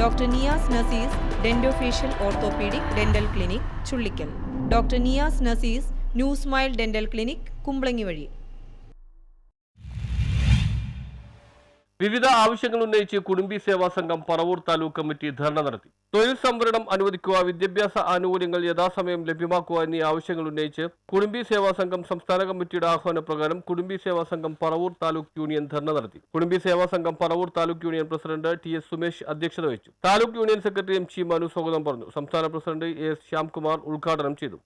Doctor Niyas Nasees dentofacial orthopaedic dental clinic Chullikkal. Doctor Niyas Nasees new smile dental clinic Kumbalangi വഴി. വിവിധ ആവശ്യങ്ങൾ ഉന്നയിച്ച് കുടുംബി Seva Sangham Paravur taluk committee ധർണ നടത്തി. തൊഴിൽ സംവരണം അനുവദിക്കുക വിദ്യാഭ്യാസ ആനുകൂല്യങ്ങൾ യഥാസമയം ലഭ്യമാക്കുക എന്നീ ആവശ്യങ്ങൾ ഉന്നയിച്ച് കുടുംബി സേവാ സംഘം സംസ്ഥാന കമ്മിറ്റിയുടെ ആഹ്വാന പ്രകാരം കുടുംബി സേവാ സംഘം പറവൂർ താലൂക്ക് യൂണിയൻ ധർണ നടത്തി. Kudumbi Seva Sangham Paravur taluk union president T S Sumesh അധ്യക്ഷത വഹിച്ചു. താലൂക്ക് യൂണിയൻ സെക്രട്ടറി എം ചി മനു സ്വാഗതം പറഞ്ഞു. സംസ്ഥാന പ്രസിഡന്റ് എ എസ് ശ്യാംകുമാർ ഉദ്ഘാടനം ചെയ്തു.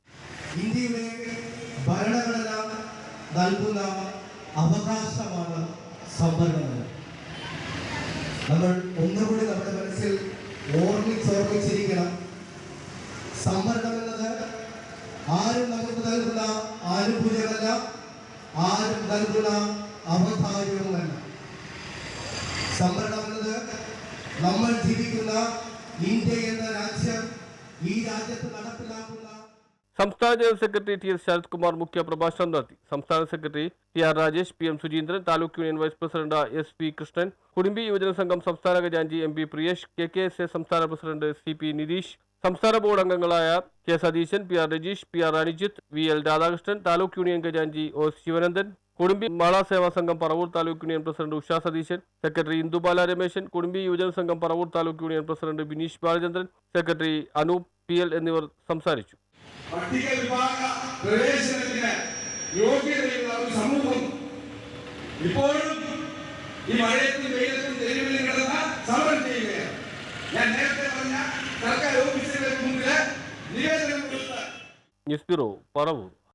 അവകാശമാണ് നമ്മൾ ഒന്നുകൂടി നമ്മുടെ മനസ്സിൽ ഓർമ്മിച്ചോർമ്മിച്ചിരിക്കണം. സംവരണം എന്നത് ആരും നമുക്ക് നൽകുന്ന ആനുകൂല്യമല്ല ആരും നൽകുന്ന അവധാര്യവുമല്ല സംവരണം എന്നത് നമ്മൾ ജീവിക്കുന്ന ഇന്ത്യ എന്ന രാജ്യം ഈ രാജ്യത്ത് നടപ്പിലാക്കുന്ന സംസ്ഥാന general secretary T S Sarath Kumar മുഖ്യ പ്രഭാഷണം നടത്തി. സംസ്ഥാന secretary T R Rajesh P M Sujeendran taluk union vice president S P Krishnan Kudumbi Yuvajana Sangham സംസ്ഥാന ഖജാൻജി M P Priyesh K K S A സംസ്ഥാന പ്രസിഡന്റ് സി പി നിതീഷ് സംസ്ഥാന board അംഗങ്ങളായ K Satheesan P R Rajeesh P R Anijith V L Radhakrishnan taluk union ഖജാൻജി O Sivanandan Kudumbi Mala Seva Sangham Paravur taluk union president Usha Satheesan secretary Indubala Rameshan Kudumbi Yuvajana Sangham Paravur taluk union president Bineesh Balachandran secretary Anoop P L എന്നിവർ സംസാരിച്ചു. പട്ടിക വിഭാഗ പ്രവേശനത്തിന് യോഗ്യതയുള്ള ഒരു സമൂഹം. ഇപ്പോഴും ഈ മഴയത്തും വെയിലത്തും തെരുവിലും കിടന്ന് സമരം ചെയ്യുകയാണ്. ഞാൻ നേരത്തെ പറഞ്ഞ സർക്കാർ ഓഫീസുകൾക്ക് മുമ്പിൽ നിവേദനം കൊടുത്ത ന്യൂസ് ബ്യൂറോ പറവൂർ.